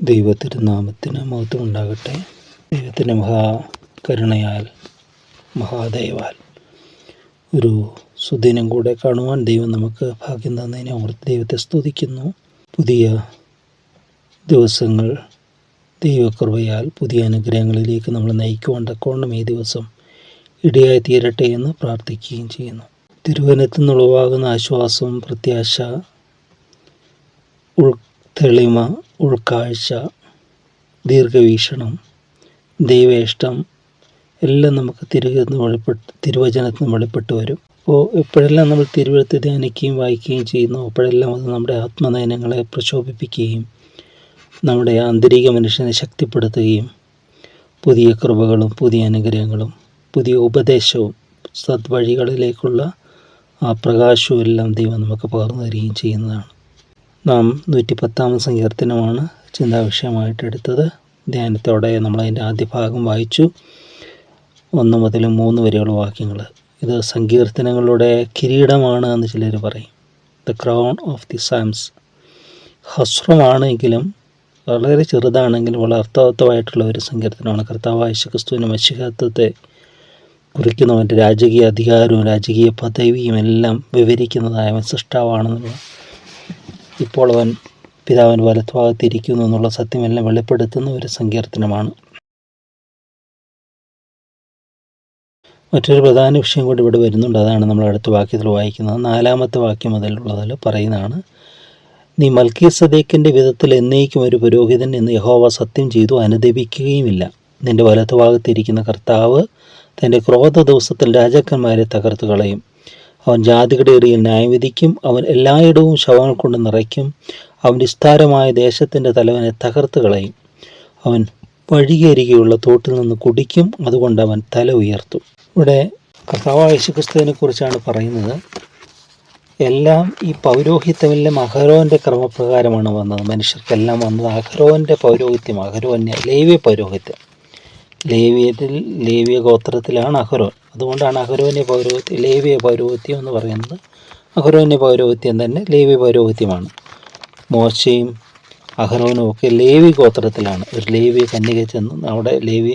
ദൈവത്തിരുനാമത്തിന് മഹത്വം ഉണ്ടാകട്ടെ ദൈവത്തിന്റെ മഹാകരുണയാൽ മഹാദയവാൽ ഒരു സുദിനം കൂടെ കാണുവാൻ ദൈവം നമുക്ക് ഭാഗ്യം തന്നതിനെ ഓർത്ത് ദൈവത്തെ സ്തുതിക്കുന്നു. പുതിയ ദിവസങ്ങൾ ദൈവകൃപയാൽ പുതിയ അനുഗ്രഹങ്ങളിലേക്ക് നമ്മൾ നയിക്കുവാൻ തക്കോണം ഈ ദിവസം ഇടയായി തീരട്ടെ എന്ന് പ്രാർത്ഥിക്കുകയും ചെയ്യുന്നു. തിരുവനത്തിൽ നിന്നുളവാകുന്ന ആശ്വാസവും പ്രത്യാശ ഉൾ തെളിമ ഉൾക്കാഴ്ച ദീർഘവീക്ഷണം ദൈവേഷ്ടം എല്ലാം നമുക്ക് തിരികെ നിന്ന് വെളിപ്പെട്ട് തിരുവചനത്തിൽ നിന്ന് വെളിപ്പെട്ട് വരും. അപ്പോൾ എപ്പോഴെല്ലാം നമ്മൾ തിരുവഴുത്ത് ധ്യാനിക്കുകയും വായിക്കുകയും ചെയ്യുന്നു അപ്പോഴെല്ലാം അത് നമ്മുടെ ആത്മനയനങ്ങളെ പ്രശോഭിപ്പിക്കുകയും നമ്മുടെ ആന്തരിക മനുഷ്യനെ ശക്തിപ്പെടുത്തുകയും പുതിയ കൃപകളും പുതിയ അനുഗ്രഹങ്ങളും പുതിയ ഉപദേശവും സദ്വഴികളിലേക്കുള്ള ആ പ്രകാശവും എല്ലാം ദൈവം നമുക്ക് പകർന്നു തരികയും ചെയ്യുന്നതാണ്. നാം നൂറ്റി പത്താമത് സങ്കീർത്തനമാണ് ചിന്താവിഷയമായിട്ട് എടുത്തത് ധ്യാനത്തോടെ നമ്മളതിന്റെ ആദ്യ ഭാഗം വായിച്ചു. ഒന്ന് മുതൽ മൂന്ന് വരെയുള്ള വാക്യങ്ങൾ ഇത് സങ്കീർത്തനങ്ങളുടെ കിരീടമാണ് എന്ന് ചിലർ പറയും. The crown of the psalms ഹസ്രമാണെങ്കിലും വളരെ ചെറുതാണെങ്കിലും വളരെ അർത്ഥവത്വമായിട്ടുള്ള ഒരു സങ്കീർത്തനമാണ്. കർത്താവായ ക്രിസ്തുവിന്റെ മഷിഹത്വത്തെ കുറിക്കുന്നവന്റെ രാജകീയ അധികാരവും രാജകീയ പദവിയും എല്ലാം വിവരിക്കുന്നതായ സൃഷ്ടാവാണെന്നുള്ള ഇപ്പോൾ അവൻ പിതാവിന്റെ വലത്തുഭാഗത്തിരിക്കുന്നു എന്നുള്ള സത്യമെല്ലാം വെളിപ്പെടുത്തുന്ന ഒരു സങ്കീർത്തനമാണ്. മറ്റൊരു പ്രധാന വിഷയം കൂടി ഇവിടെ വരുന്നുണ്ട്. അതാണ് നമ്മൾ അടുത്ത വാക്യത്തിൽ വായിക്കുന്നത്. നാലാമത്തെ വാക്യം മുതലുള്ളതിൽ പറയുന്നതാണ് നീ മൽക്കി സദേക്കിന്റെ വിധത്തിൽ എന്നേക്കും ഒരു പുരോഹിതൻ എന്ന് യഹോവ സത്യം ചെയ്തു അനുദപിക്കുകയുമില്ല. നിന്റെ വലത്തുഭാഗത്തിരിക്കുന്ന കർത്താവ് തന്റെ ക്രോധ ദിവസത്തിൽ രാജാക്കന്മാരെ തകർത്ത് കളയും അവൻ ജാതികളുടെ ഇടയിൽ ന്യായവിധിക്കും അവൻ എല്ലായിടവും ശവങ്ങൾ കൊണ്ട് നിറയ്ക്കും. അവൻ വിസ്താരമായ ദേശത്തിന്റെ തലവനെ തകർത്ത് കളയും. അവൻ വഴികേരികയുള്ള തോട്ടിൽ നിന്ന് കുടിക്കും. അതുകൊണ്ട് അവൻ തല ഉയർത്തും. ഇവിടെ കർത്താവ് യേശുക്രിസ്തുവിനെ കുറിച്ചാണ് പറയുന്നത്. എല്ലാം ഈ പൗരോഹിത്യമെല്ലാം അഹരോന്റെ ക്രമപ്രകാരമാണ് വന്നത്. മനുഷ്യർക്കെല്ലാം വന്നത് അഹരോന്റെ പൗരോഹിത്യം അഹരോന്യ ലേവ്യ പൗരോഹിത്യം. ലേവ്യത്തിൽ ലേവ്യ ഗോത്രത്തിലാണ് അഹരോൻ. അതുകൊണ്ടാണ് അഹരോന്യ പൗരോഹിത്യം ലേവ്യ പൗരോഹിത്യം എന്ന് പറയുന്നത്. അഹരോന്യ പൗരോഹിത്യം തന്നെ ലേവ്യ പൗരോഹിത്യമാണ്. മോശയും അഹരോനും ഒക്കെ ലേവി ഗോത്രത്തിലാണ്. ഒരു ലേവി കന്യക ചെന്ന് അവിടെ ലേവി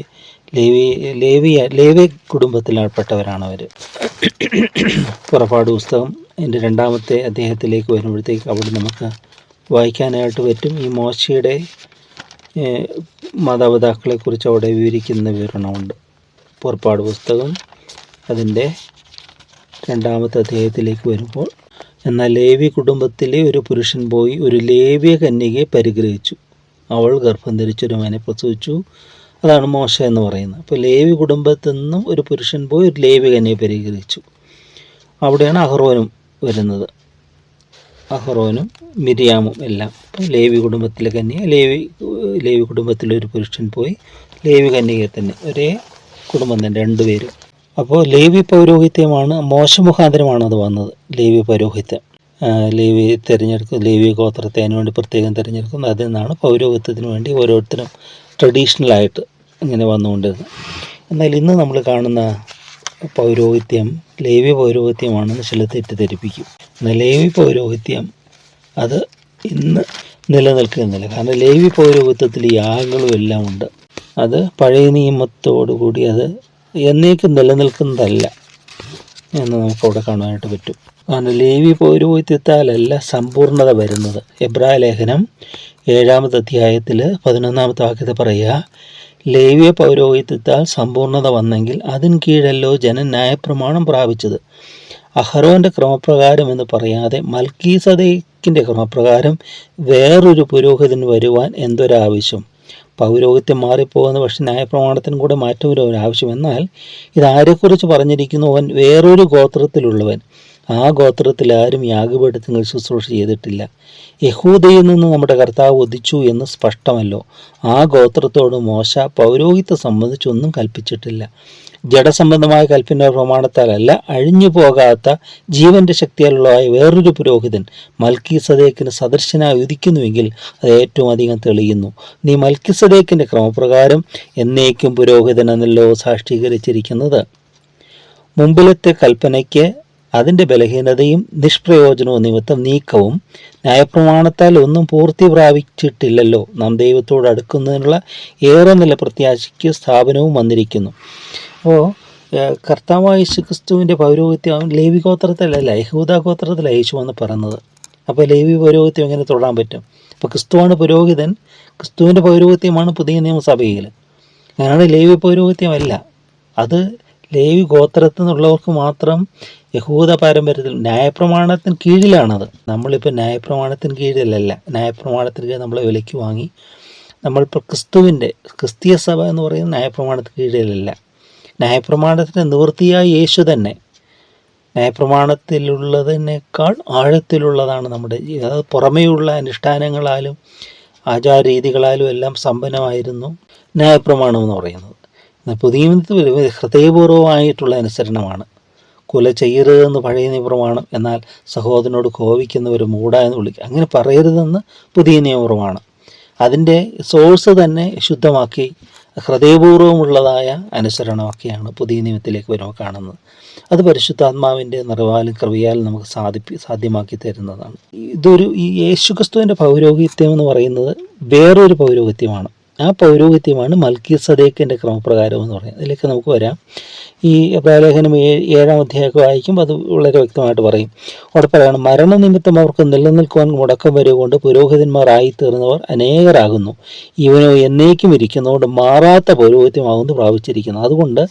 ലേവി ലേവി ലേവി കുടുംബത്തിൽപ്പെട്ടവരാണ് അവർ പുറപ്പാട് പുസ്തകം എന്റെ രണ്ടാമത്തെ അദ്ദേഹത്തിലേക്ക് വരുമ്പോഴത്തേക്ക് അവിടെ നമുക്ക് വായിക്കാനായിട്ട് പറ്റും. ഈ മോശയുടെ മാതാപിതാക്കളെക്കുറിച്ച് അവിടെ വിവരിക്കുന്ന വിവരണമുണ്ട്. പുറപ്പാട് പുസ്തകം അതിന്റെ രണ്ടാമത്തെ അധ്യായത്തിലേക്ക് വരുമ്പോൾ എന്നാൽ ലേവി കുടുംബത്തിലെ ഒരു പുരുഷൻ പോയി ഒരു ലേവ്യ കന്യകയെ പരിഗ്രഹിച്ചു. അവൾ ഗർഭം ധരിച്ചൊരു മനെ പ്രസവിച്ചു. അതാണ് മോശ എന്ന് പറയുന്നത്. അപ്പോൾ ലേവി കുടുംബത്തിൽ നിന്നും ഒരു പുരുഷൻ പോയി ഒരു ലേവി കന്യയെ പരിഗ്രഹിച്ചു. അവിടെയാണ് അഹ്റോനും വരുന്നത്. അഹ്റോനും മിരിയാമും എല്ലാം. അപ്പോൾ ലേവി കുടുംബത്തിലെ കന്യ ലേവി ലേവി കുടുംബത്തിലെ ഒരു പുരുഷൻ പോയി ലേവി കന്യകയെ തന്നെ. ഒരേ കുടുംബം തന്നെ രണ്ടുപേരും. അപ്പോൾ ലേവി പൗരോഹിത്യമാണ് മോശമുഖാന്തരമാണ് അത് വന്നത് ലേവി പൗരോഹിത്യം. ലേവി തിരഞ്ഞെടുക്കും ലേവി ഗോത്രത്തെ അതിന് വേണ്ടി പ്രത്യേകം തിരഞ്ഞെടുക്കുന്നത് അതിൽ നിന്നാണ് പൗരോഹിത്യത്തിന് വേണ്ടി ഓരോരുത്തരും ട്രഡീഷണലായിട്ട് ഇങ്ങനെ വന്നുകൊണ്ടിരുന്നത്. എന്നാൽ ഇന്ന് നമ്മൾ കാണുന്ന പൗരോഹിത്യം ലേവി പൗരോഹിത്യമാണെന്ന് ചില തെറ്റിദ്ധരിപ്പിക്കും. എന്നാൽ ലേവി പൗരോഹിത്യം അത് ഇന്ന് നിലനിൽക്കുന്നില്ല. കാരണം ലേവി പൗരോഹിത്യത്തിൽ യാഗങ്ങളും എല്ലാം ഉണ്ട്. അത് പഴയ നിയമത്തോടു കൂടി അത് എന്നേക്കും നിലനിൽക്കുന്നതല്ല എന്ന് നമുക്കവിടെ കാണാനായിട്ട് പറ്റും. കാരണം ലേവി പൗരോഹിത്യത്താലല്ല സമ്പൂർണത വരുന്നത്. എബ്രായ ലേഖനം ഏഴാമത്തെ അധ്യായത്തിൽ പതിനൊന്നാമത്തെ വാക്യത്തെ പറയുക ലേവ്യ പൗരോഹിത്യത്താൽ സമ്പൂർണത വന്നെങ്കിൽ അതിന് കീഴല്ലോ ജനൻ ന്യായപ്രമാണം പ്രാപിച്ചത്. അഹറോന്റെ ക്രമപ്രകാരം എന്ന് പറയാതെ മൽക്കീസദേക്കിന്റെ ക്രമപ്രകാരം വേറൊരു പുരോഹിതൻ വരുവാൻ എന്തൊരാവശ്യം? പൗരോഹിത്യം മാറിപ്പോകുന്ന പക്ഷെ ന്യായപ്രമാണത്തിനും കൂടെ മാറ്റം ഒരു ആവശ്യം എന്നാൽ ഇതാരെക്കുറിച്ച് പറഞ്ഞിരിക്കുന്നു? അവൻ വേറൊരു ഗോത്രത്തിലുള്ളവൻ. ആ ഗോത്രത്തിൽ ആരും യാഗപീഠത്തിൽ ശുശ്രൂഷ ചെയ്തിട്ടില്ല. യഹൂദയിൽ നിന്ന് നമ്മുടെ കർത്താവ് ഉദിച്ചു എന്ന് സ്പഷ്ടമല്ലോ. ആ ഗോത്രത്തോട് മോശ പൗരോഹിത്വം സംബന്ധിച്ചൊന്നും കൽപ്പിച്ചിട്ടില്ല. ജഡസംബന്ധമായ കൽപ്പിന്റെ പ്രമാണത്താലല്ല അഴിഞ്ഞു പോകാത്ത ജീവന്റെ ശക്തിയാലുള്ളതായ വേറൊരു പുരോഹിതൻ മൽക്കി സദേക്കിന് സദർശനായി ഉദിക്കുന്നുവെങ്കിൽ അത് ഏറ്റവും അധികം തെളിയുന്നു. നീ മൽക്കി സദേക്കിന്റെ ക്രമപ്രകാരം എന്നേക്കും പുരോഹിതൻ എന്നല്ലോ സാക്ഷീകരിച്ചിരിക്കുന്നത്. മുമ്പിലത്തെ കൽപ്പനയ്ക്ക് അതിന്റെ ബലഹീനതയും നിഷ്പ്രയോജനവും നിമിത്തം നീക്കവും ന്യായപ്രമാണത്താൽ ഒന്നും പൂർത്തി പ്രാപിച്ചിട്ടില്ലല്ലോ. നാം ദൈവത്തോട് അടുക്കുന്നതിനുള്ള ഏറെ നില പ്രത്യാശയ്ക്ക് സ്ഥാപനവും വന്നിരിക്കുന്നു. അപ്പോൾ കർത്താവായ യേശു ക്രിസ്തുവിന്റെ പൗരോഹിത്യം ലേവി ഗോത്രത്തിലല്ല യഹൂദ ഗോത്രത്തിലാണ് യേശു എന്ന് പറയുന്നത് അപ്പോൾ ലേവി പൗരോഹിത്യം എങ്ങനെ തൊടാൻ പറ്റും? അപ്പോൾ ക്രിസ്തുവാണ് പുരോഹിതൻ ക്രിസ്തുവിന്റെ പൗരോഹിത്യമാണ് പുതിയ നിയമസഭയിൽ അങ്ങനെയാണ് ലേവി പൗരോഹിത്യമല്ല. അത് ലേവി ഗോത്രത്തിൽ നിന്നുള്ളവർക്ക് മാത്രം യഹൂദ പാരമ്പര്യത്തിൽ ന്യായപ്രമാണത്തിന് കീഴിലാണത്. നമ്മളിപ്പോൾ ന്യായപ്രമാണത്തിന് കീഴിലല്ല. ന്യായപ്രമാണത്തിന് കീഴിൽ നമ്മളെ വിലയ്ക്ക് വാങ്ങി നമ്മളിപ്പോൾ ക്രിസ്തുവിന്റെ ക്രിസ്തീയ സഭ എന്ന് പറയുന്നത് ന്യായപ്രമാണത്തിന് കീഴിലല്ല. ന്യായപ്രമാണത്തിന്റെ നിവൃത്തിയായ യേശു തന്നെ ന്യായപ്രമാണത്തിലുള്ളതിനേക്കാൾ ആഴത്തിലുള്ളതാണ് നമ്മുടെ ജീവിതം. അത് പുറമേയുള്ള അനുഷ്ഠാനങ്ങളാലും ആചാരരീതികളാലും എല്ലാം സമ്പന്നമായിരുന്നു ന്യായപ്രമാണം എന്ന് പറയുന്നത്. പുതിയ ഹൃദയപൂർവമായിട്ടുള്ള അനുസരണമാണ്. കൊല ചെയ്യരുതെന്ന് പഴയ നിയമപ്രമാണം. എന്നാൽ സഹോദരനോട് കോപിക്കുന്നവർ മൂട എന്ന് വിളിക്കുക അങ്ങനെ പറയരുതെന്ന് പുതിയ നിയമപ്രമാണം. അതിന്റെ സോഴ്സ് തന്നെ ശുദ്ധമാക്കി ഹൃദയപൂർവമുള്ളതായ അനുസരണമൊക്കെയാണ് പുതിയ നിയമത്തിലേക്ക് വരുമ്പോൾ കാണുന്നത്. അത് പരിശുദ്ധാത്മാവിന്റെ നിറവാലും കൃപയാലും നമുക്ക് സാധിപ്പി സാധ്യമാക്കി തരുന്നതാണ്. ഇതൊരു ഈ യേശുക്രിസ്തുവിന്റെ പൗരോഹിത്യം എന്ന് പറയുന്നത് വേറൊരു പൗരോഹിത്യമാണ്. ആ പൗരോഹിത്യമാണ് മൽക്കി സദേക്കിന്റെ ക്രമപ്രകാരം എന്ന് പറയുന്നത്. അതിലേക്ക് നമുക്ക് വരാം. ഈ പ്രലേഖനം ഏഴാം അധ്യായമൊക്കെ വായിക്കും അത് വളരെ വ്യക്തമായിട്ട് പറയും. അവിടെ പറയണം മരണനിമിത്തം അവർക്ക് നിലനിൽക്കുവാൻ മുടക്കം വരെകൊണ്ട് പുരോഹിതന്മാരായി തീർന്നവർ അനേകരാകുന്നു. ഇവനോ എന്നേക്കും ഇരിക്കുന്നതുകൊണ്ട് മാറാത്ത പൗരോഹിത്യമാകുന്നു പ്രാപിച്ചിരിക്കുന്നു. അതുകൊണ്ട്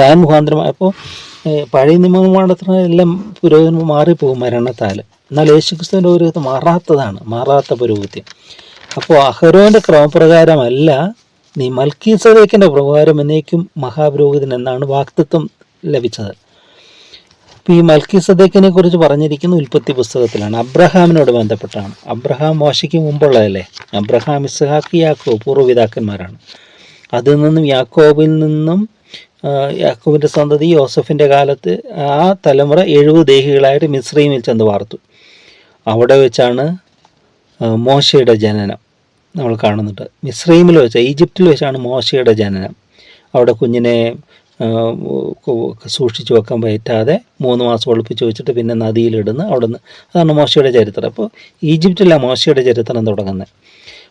താൻ മുഖാന്തരം അപ്പോൾ പഴയ നിയമമാണത്തിന് എല്ലാം പുരോഹിതന്മാർ മാറിപ്പോകും മരണത്താൽ എന്നാൽ യേശുക്രിസ്തുവിന്റെ പൗരോഹിത്യം മാറാത്തതാണ് മാറാത്ത പൗരോഹിത്യം. അപ്പോൾ അഹരോന്റെ ക്രമപ്രകാരമല്ല നീ മൽക്കീസദേക്കിന്റെ പ്രകാരം എന്നേക്കും മഹാപുരോഹിതൻ എന്നാണ് വാക്തത്വം ലഭിച്ചത്. അപ്പോൾ ഈ മൽക്കീസദേക്കിനെ കുറിച്ച് പറഞ്ഞിരിക്കുന്ന ഉൽപ്പത്തി പുസ്തകത്തിലാണ്. അബ്രഹാമിനോട് ബന്ധപ്പെട്ടാണ്. അബ്രഹാം മോശയ്ക്ക് മുമ്പുള്ളതല്ലേ? അബ്രഹാം ഇസ്ഹാക്ക് യാക്കോ പൂർവപിതാക്കന്മാരാണ്. അതിൽ നിന്നും യാക്കോബിൽ നിന്നും യാക്കോബിന്റെ സന്തതി യോസഫിന്റെ കാലത്ത് ആ തലമുറ എഴുപത് ദേഹികളായിട്ട് മിശ്രീമിൽ ചെന്ന് വാർത്തു. അവിടെ വെച്ചാണ് മോശയുടെ ജനനം നമ്മൾ കാണുന്നുണ്ട്. മിസ്രൈമിൽ വെച്ച് ഈജിപ്തിൽ വെച്ചാണ് മോശയുടെ ജനനം. അവിടെ കുഞ്ഞിനെ സൂക്ഷിച്ചു വെക്കാൻ പറ്റാതെ മൂന്ന് മാസം ഒളിപ്പിച്ച് വെച്ചിട്ട് പിന്നെ നദിയിലിടുന്ന. അവിടെ നിന്ന് അതാണ് മോശയുടെ ചരിത്രം. അപ്പോൾ ഈജിപ്തിലാണ് മോശയുടെ ചരിത്രം തുടങ്ങുന്നത്.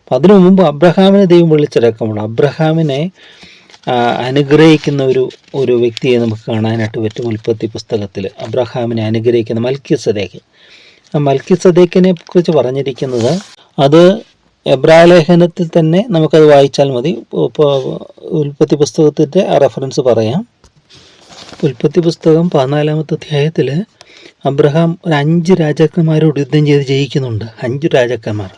അപ്പം അതിനു മുമ്പ് അബ്രഹാമിനെ ദൈവം വിളിച്ചിറക്കുമ്പോൾ അബ്രഹാമിനെ അനുഗ്രഹിക്കുന്ന ഒരു ഒരു വ്യക്തിയെ നമുക്ക് കാണാനായിട്ട് പറ്റും ഉൽപ്പത്തി പുസ്തകത്തിൽ. അബ്രഹാമിനെ അനുഗ്രഹിക്കുന്ന മൽക്കിസദേക്ക്. ആ മൽക്കിസദേക്കിനെ കുറിച്ച് പറഞ്ഞിരിക്കുന്നത് അത് എബ്രാലേഖനത്തിൽ തന്നെ നമുക്കത് വായിച്ചാൽ മതി. ഉൽപ്പത്തി പുസ്തകത്തിന്റെ റെഫറൻസ് പറയാം. ഉൽപ്പത്തി പുസ്തകം പതിനാലാമത്തെ അധ്യായത്തിൽ അബ്രഹാം ഒരു അഞ്ച് രാജാക്കന്മാരോട് യുദ്ധം ചെയ്ത് ജയിക്കുന്നുണ്ട്. അഞ്ച് രാജാക്കന്മാർ.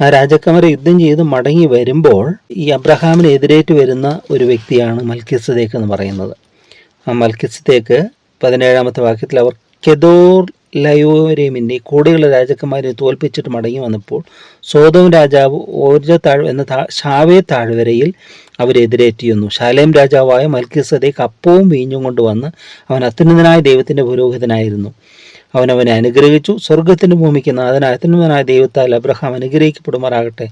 ആ രാജാക്കന്മാരെ യുദ്ധം ചെയ്ത് മടങ്ങി വരുമ്പോൾ ഈ അബ്രഹാമിന് എതിരേറ്റ് വരുന്ന ഒരു വ്യക്തിയാണ് മൽക്കിസദേക്ക് എന്ന് പറയുന്നത്. ആ മൽക്കിസദേക്ക് പതിനേഴാമത്തെ വാക്യത്തിൽ അവർ കെദോർ ലയോരേമിന്റെ കൂടെയുള്ള രാജാക്കന്മാരെ തോൽപ്പിച്ചിട്ട് മടങ്ങി വന്നപ്പോൾ സോതോം രാജാവ് ഓർജ താഴ് എന്ന ഷാവേ താഴ്വരയിൽ അവരെതിരേറ്റിയുന്നു ശാലേം രാജാവായ മൽക്കിസദേക്ക് കപ്പവും വീഞ്ഞും കൊണ്ടുവന്ന് അവൻ അത്യുന്നതനായ ദൈവത്തിന്റെ പുരോഹിതനായിരുന്നു. അവൻ അവനെ അനുഗ്രഹിച്ചു. സ്വർഗത്തിന്റെ ഭൂമിക്ക് നാഥനായ അത്യുന്നതനായ ദൈവത്താൽ അബ്രഹാം അനുഗ്രഹിക്കപ്പെടുമാറാകട്ടെ.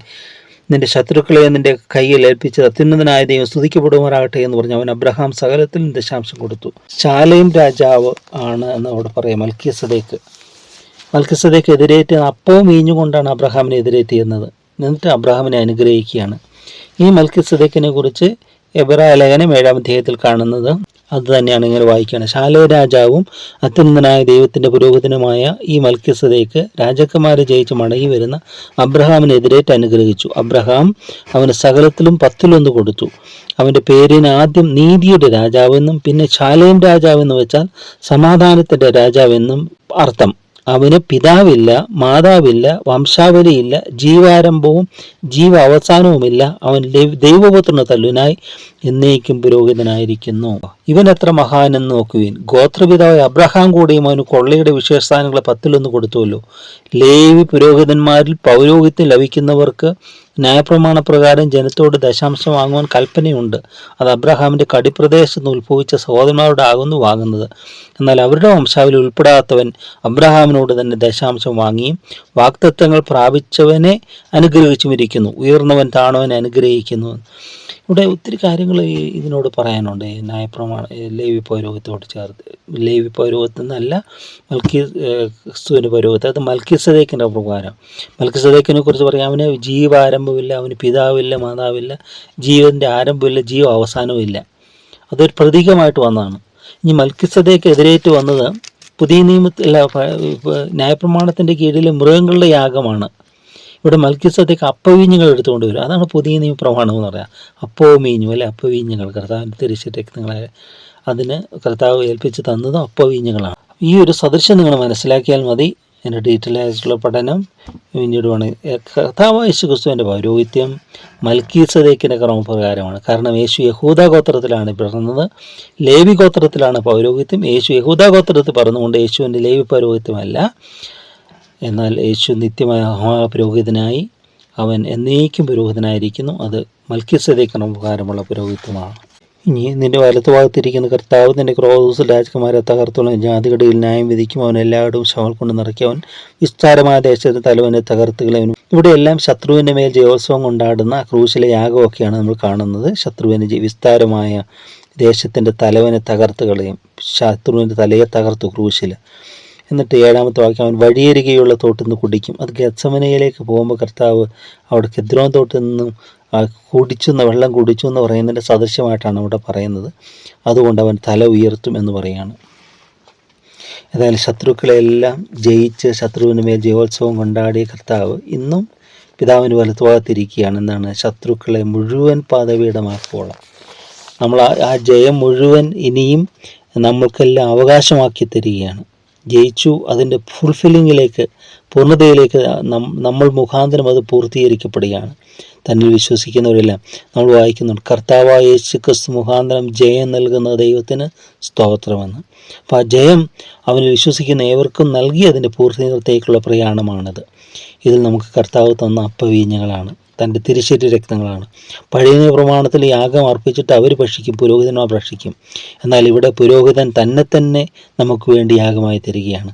നിന്റെ ശത്രുക്കളെ നിന്റെ കയ്യിൽ ഏൽപ്പിച്ചത്. അത്യുന്നതനായ ദൈവം സ്തുതിക്കപ്പെടുമാറാകട്ടെ എന്ന് പറഞ്ഞു അവൻ അബ്രഹാം സകലത്തിൽ ദശാംശം കൊടുത്തു. ശാലയും രാജാവ് ആണ് എന്ന് അവിടെ പറയാം മൽക്കിസദേക്ക്. മൽക്കിസദേക്ക് എതിരേറ്റ് അപ്പവും ഈഞ്ഞുകൊണ്ടാണ് അബ്രഹാമിനെ എതിരേറ്റിയെന്നത് എന്നിട്ട് അബ്രഹാമിനെ അനുഗ്രഹിക്കുകയാണ്. ഈ മൽക്കിസദേക്കിനെ കുറിച്ച് എബ്രായ ലേഖനം ഏഴാം അധ്യായത്തിൽ കാണുന്നത് അത് തന്നെയാണ് ഇങ്ങനെ വായിക്കുകയാണ്. ശാലേ രാജാവും അത്യുന്നതനായ ദൈവത്തിന്റെ പുരോഹിതനുമായ ഈ മൽക്കിസതയ്ക്ക് രാജാക്കന്മാരെ ജയിച്ച് മടങ്ങി വരുന്ന അബ്രഹാമിനെതിരേറ്റ് അനുഗ്രഹിച്ചു. അബ്രഹാം അവന് സകലത്തിലും പത്തിലൊന്ന് കൊടുത്തു. അവന്റെ പേരിന് ആദ്യം നീതിയുടെ രാജാവെന്നും പിന്നെ ശാലേം രാജാവെന്ന് വെച്ചാൽ സമാധാനത്തിന്റെ രാജാവെന്നും അർത്ഥം. അവന് പിതാവില്ല മാതാവില്ല വംശാവലിയില്ല ജീവാരംഭവും ജീവ അവസാനവുമില്ല അവൻ ദൈവ- ദൈവപുത്രന് തല്ലുനായി എന്നേക്കും പുരോഹിതനായിരിക്കുന്നു. ഇവൻ എത്ര മഹാനെന്ന് നോക്കുവിൻ. ഗോത്രപിതാവ് അബ്രഹാം കൂടിയും അവന് കൊള്ളയുടെ വിശേഷസ്ഥാനങ്ങളെ പത്തിലൊന്ന് കൊടുത്തുവല്ലോ. ലേവി പുരോഹിതന്മാരിൽ പൗരോഹിത്യം ലഭിക്കുന്നവർക്ക് ന്യായപ്രമാണ പ്രകാരം ജനത്തോട് ദശാംശം വാങ്ങുവാൻ കൽപ്പനയുണ്ട്. അത് അബ്രഹാമിന്റെ കടിപ്രദേശത്ത് നിന്ന് ഉത്ഭവിച്ച സഹോദരന്മാരോട് ആകുന്നു വാങ്ങുന്നത്. എന്നാൽ അവരുടെ വംശാവലി ഉൾപ്പെടാത്തവൻ അബ്രഹാമിനോട് തന്നെ ദശാംശം വാങ്ങിയും വാക്തത്വങ്ങൾ പ്രാപിച്ചവനെ അനുഗ്രഹിച്ചുമിരിക്കുന്നു. ഉയർന്നവൻ താണവനെ അനുഗ്രഹിക്കുന്നു. ഇവിടെ ഒത്തിരി കാര്യങ്ങൾ ഇതിനോട് പറയാനുണ്ട്. ഈ ലേവി പൗരോഗത്തോട് ചേർത്ത് ലേവി എന്നല്ല മൽക്കി ക്രിസ്തുവിന്റെ പൗരോഹിത്യം അത് മൽക്കിസദേക്കിന്റെ പ്രകാരം. മൽക്കിസദേക്കിനെ കുറിച്ച് പറയാം അവന് ജീവാരംഭമില്ല അവന് പിതാവില്ല മാതാവില്ല ജീവന്റെ ആരംഭമില്ല ജീവ അവസാനവും ഇല്ല അതൊരു പ്രതീകമായിട്ട് വന്നതാണ്. ഇനി മൽക്കിസദേക്ക് എതിരേറ്റ് വന്നത് പുതിയ നിയമത്തിൽ ന്യായപ്രമാണത്തിന്റെ കീഴിൽ മൃഗങ്ങളുടെ യാഗമാണ്. ഇവിടെ മൽക്കിസത്തേക്ക് അപ്പവീഞ്ഞുകൾ എടുത്തുകൊണ്ട് വരും. അതാണ് പുതിയ നിയമ പ്രമാണം എന്ന് പറയാം. അപ്പവും മീഞ്ഞു അല്ലെ അപ്പവീഞ്ഞുങ്ങൾ. കർത്താവിന്റെ തിരിച്ചിട്ടേക്ക് നിങ്ങളെ അതിന് കർത്താവ് ഏൽപ്പിച്ച് തന്നതും അപ്പവീഞ്ഞുകളാണ് ഈ ഒരു സദൃശ്യം നിങ്ങൾ മനസ്സിലാക്കിയാൽ മതി. എന്റെ ഡീറ്റെയിൽ ആയിട്ടുള്ള പഠനം പിന്നീടുമാണ് കർത്താവ് യേശു ക്രിസ്തുവിന്റെ പൗരോഹിത്യം മൽക്കീസദേക്കിന്റെ ക്രമപ്രകാരമാണ്. കാരണം യേശു യഹൂദ ഗോത്രത്തിലാണ് പിറന്നത്. ലേവി ഗോത്രത്തിലാണ് പൗരോഹിത്യം. യേശു യഹൂദ ഗോത്രത്തിൽ പറഞ്ഞുകൊണ്ട് യേശുവിന്റെ ലേവി പൗരോഹിത്യമല്ല. എന്നാൽ യേശു നിത്യമായ മഹാപുരോഹിതനായി അവൻ എന്നേക്കും പുരോഹിതനായിരിക്കുന്നു. അത് മൽക്കിസദേക്കണ ഉപകാരമുള്ള പുരോഹിതമാണ്. ഇനി നിന്റെ വലത്ത് ഭാഗത്തിരിക്കുന്ന കർത്താവ് നിന്റെ ക്രോസ് രാജകുമാരെ തകർത്തുള്ള ജാതികടയിൽ ന്യായം വിധിക്കും. അവൻ എല്ലായിടവും ശവൽ കൊണ്ട് നിറയ്ക്കവൻ വിസ്താരമായ ദേശത്തെ തലവനെ തകർത്തുകളവനും ഇവിടെയെല്ലാം ശത്രുവിന്റെ മേൽ ജയോത്സവം കൊണ്ടാടുന്ന ക്രൂശിലെ യാഗമൊക്കെയാണ് നമ്മൾ കാണുന്നത്. ശത്രുവിന് വിസ്താരമായ ദേശത്തിന്റെ തലവനെ തകർത്ത് കളയും ശത്രുവിന്റെ തലയെ തകർത്തു ക്രൂശിൽ എന്നിട്ട് ഏഴാമത്തെ വാക്യം അവൻ വഴിയരികെയുള്ള തോട്ടിൽ നിന്ന് കുടിക്കും. അത് ഗത്സമനയിലേക്ക് പോകുമ്പോൾ കർത്താവ് അവിടെ കെദ്രോൻ തോട്ടിൽ നിന്നും ആ കുടിച്ചു എന്ന വെള്ളം കുടിച്ചു എന്ന് പറയുന്നതിന്റെ സദൃശ്യമായിട്ടാണ് അവിടെ പറയുന്നത്. അതുകൊണ്ട് അവൻ തല ഉയർത്തും എന്ന് പറയാണ് ഏതായാലും ശത്രുക്കളെല്ലാം ജയിച്ച് ശത്രുവിന് മേൽ ജയോത്സവം കൊണ്ടാടിയ കർത്താവ് ഇന്നും പിതാവിന് വലത്തുഭാഗത്തിരിക്കുകയാണ്. എന്നാണ് ശത്രുക്കളെ മുഴുവൻ പാതവീടമാക്കുവോളം നമ്മൾ ആ ജയം മുഴുവൻ ഇനിയും നമ്മൾക്കെല്ലാം അവകാശമാക്കി തരികയാണ്. ജയിച്ചു അതിന്റെ ഫുൾഫില്ലിങ്ങിലേക്ക് പൂർണതയിലേക്ക് നമ്മൾ മുഖാന്തരം അത് പൂർത്തീകരിക്കപ്പെടുകയാണ്. തന്നിൽ വിശ്വസിക്കുന്നവരെല്ലാം നമ്മൾ വായിക്കുന്നുണ്ട് കർത്താവായ യേശു ക്രിസ്തു മുഖാന്തരം ജയം നൽകുന്ന ദൈവത്തിന് സ്തോത്രമെന്ന്. അപ്പോൾ ആ ജയം അവന് വിശ്വസിക്കുന്ന ഏവർക്കും നൽകി അതിന്റെ പൂർത്തീകരണത്തേക്കുള്ള പ്രയാണമാണിത്. ഇതിൽ നമുക്ക് കർത്താവ് തന്ന അപ്പവീഞ്ഞങ്ങളാണ്. തന്റെ തിരിശരി രക്തങ്ങളാണ്. പഴയ പ്രമാണത്തിൽ യാഗം അർപ്പിച്ചിട്ട് അവർ ഭക്ഷിക്കും പുരോഹിതന്മാർ ഭക്ഷിക്കും. എന്നാൽ ഇവിടെ പുരോഹിതൻ തന്നെ തന്നെ നമുക്ക് വേണ്ടി യാഗമായി തരികയാണ്.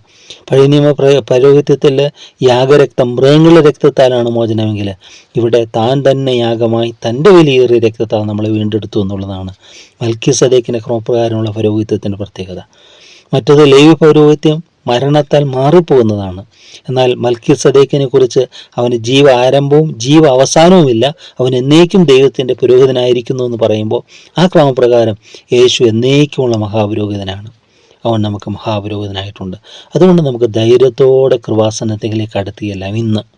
പഴയ നിയമ പ്ര- പൗരോഹിത്യത്തിൽ യാഗരക്തം മൃഗങ്ങളുടെ രക്തത്താലാണ് മോചനമെങ്കിൽ ഇവിടെ താൻ തന്നെ യാഗമായി തന്റെ വിലയേറിയ രക്തത്താൽ നമ്മളെ വീണ്ടെടുത്തു എന്നുള്ളതാണ് മൽക്കി സദേക്കിന്റെ ക്രമപ്രകാരമുള്ള പൗരോഹിത്യത്തിന്റെ പ്രത്യേകത. മറ്റത് ലൈവ് പൗരോഹിത്യം മരണത്താൽ മാറിപ്പോകുന്നതാണ്. എന്നാൽ മൽക്കി സദേക്കിനെ കുറിച്ച് അവന് ജീവ ആരംഭവും ജീവ അവസാനവുമില്ല അവൻ എന്നേക്കും ദൈവത്തിന്റെ പുരോഹിതനായിരിക്കുന്നു എന്ന് പറയുമ്പോൾ ആ ക്രമപ്രകാരം യേശു എന്നേക്കുമുള്ള മഹാപുരോഹിതനാണ്. അവൻ നമുക്ക് മഹാപുരോഹിതനായിട്ടുണ്ട്. അതുകൊണ്ട് നമുക്ക് ധൈര്യത്തോടെ കൃപാസനത്തിലേക്ക് അടുത്തിയെല്ലാം ഇന്ന്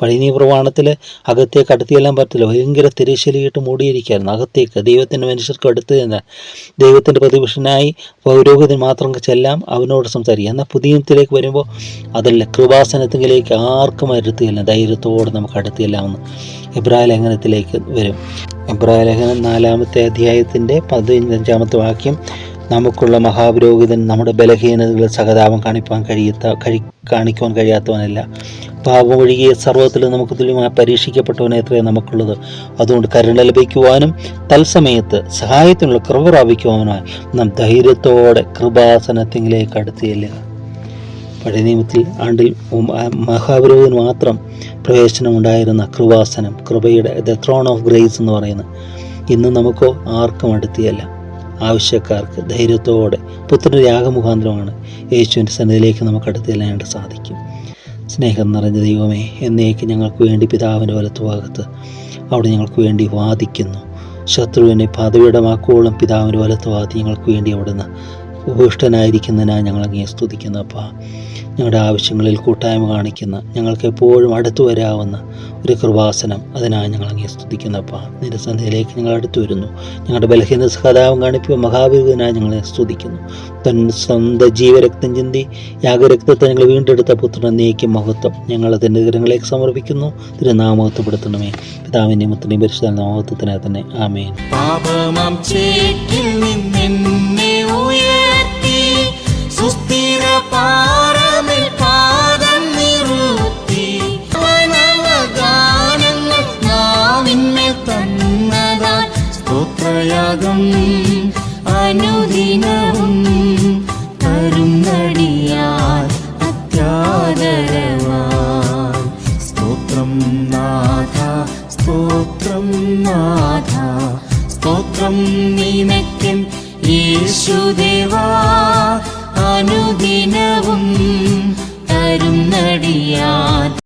പഴയ നിയമ പ്രമാണത്തിൽ അകത്തേക്ക് അടുത്തിയെല്ലാം പറ്റില്ല. ഭയങ്കര തിരശ്ശലിയിട്ട് മൂടിയിരിക്കുകയായിരുന്നു അകത്തേക്ക്. ദൈവത്തിന്റെ മനുഷ്യർക്ക് അടുത്ത് തന്നെ ദൈവത്തിന്റെ പ്രതിപക്ഷനായി പൗരോഹിതൻ മാത്രം ചെല്ലാം അവനോട് സംസാരിക്കുക. എന്നാൽ പുതിയത്തിലേക്ക് വരുമ്പോൾ അതല്ല കൃപാസനത്തിലേക്ക് ആർക്കും അടുത്തില്ല ധൈര്യത്തോടെ നമുക്ക് അടുത്തില്ലാമെന്ന് ഇബ്രാഹിം ലേഖനത്തിലേക്ക് വരും. ഇബ്രാഹിം ലേഖനം നാലാമത്തെ അധ്യായത്തിന്റെ പതിനഞ്ചാമത്തെ വാക്യം നമുക്കുള്ള മഹാപുരോഹിതൻ നമ്മുടെ ബലഹീനതകൾ സഹതാപം കാണിപ്പാൻ കഴിയാത്ത കഴി കാണിക്കുവാൻ കഴിയാത്തവനല്ല. പാപം ഒഴികെ സർവത്തിൽ നമുക്ക് തുല്യമായി പരീക്ഷിക്കപ്പെട്ടവനെ എത്രയാണ് നമുക്കുള്ളത്. അതുകൊണ്ട് കരുണ ലഭിക്കുവാനും തത്സമയത്ത് സഹായത്തിനുള്ള കൃപ പ്രാപിക്കുവാനുമായി നാം ധൈര്യത്തോടെ കൃപാസനത്തിലേക്ക് അടുത്തില്ല പഴയ നിയമത്തിൽ ആണ്ടിൽ മഹാപുരോഹിതന് മാത്രം പ്രവേശനമുണ്ടായിരുന്ന കൃപാസനം കൃപയുടെ ദ ത്രോൺ ഓഫ് ഗ്രേസ് എന്ന് പറയുന്നത് ഇന്ന് നമുക്കോ ആർക്കും അടുത്തിയല്ല. ആവശ്യക്കാർക്ക് ധൈര്യത്തോടെ പുത്രന്റെ യാഗമുഖാന്തരമാണ് യേശുവിന്റെ സന്നിധിയിലേക്ക് നമുക്ക് അടുത്തില്ലാണ്ട് സാധിക്കും. സ്നേഹം നിറഞ്ഞ ദൈവമേ എന്നേക്ക് ഞങ്ങൾക്ക് വേണ്ടി പിതാവിന്റെ വലത്തുഭാഗത്ത് അവിടെ ഞങ്ങൾക്ക് വേണ്ടി വാദിക്കുന്നു. ശത്രുവിനെ പദവിയിടമാക്കോളം പിതാവിന്റെ വലത്തുഭാഗത്ത് ഞങ്ങൾക്ക് വേണ്ടി അവിടുന്ന് ഉപവിഷ്ടനായിരിക്കുന്നതിനായി ഞങ്ങൾ അങ്ങേ സ്തുതിക്കുന്നു അപ്പാ. ഞങ്ങളുടെ ആവശ്യങ്ങളിൽ കൂട്ടായ്മ കാണിക്കുന്ന ഞങ്ങൾക്ക് എപ്പോഴും അടുത്തു വരാവുന്ന ഒരു കൃപാസനം അതിനായി ഞങ്ങൾ അങ്ങേ സ്തുതിക്കുന്നപ്പാ നിരസന്ധിയിലേക്ക് ഞങ്ങൾ അടുത്തു വരുന്നു. ഞങ്ങളുടെ ബലഹീന സഹതാവും കാണിക്കുക മഹാവിരുദ്ധനായി ഞങ്ങളെ സ്തുതിക്കുന്നു. തൻ സ്വന്തം ജീവരക്തം ചിന്തി യാഗരക്തത്തെ ഞങ്ങൾ വീണ്ടെടുത്ത പുത്രൻ നീക്കി മഹത്വം. ഞങ്ങൾ അതിന്റെ ഗ്രഹങ്ങളിലേക്ക് സമർപ്പിക്കുന്നു. തിരുനാമഹത്വപ്പെടുത്തണമേ. പിതാവിന്റെ മുത്തനെയും പരിശുദ്ധ നാമഹത്വത്തിനായി തന്നെ. ആമേൻ. പാപമാം ചേക്കിൽ നിന്നെന്നെ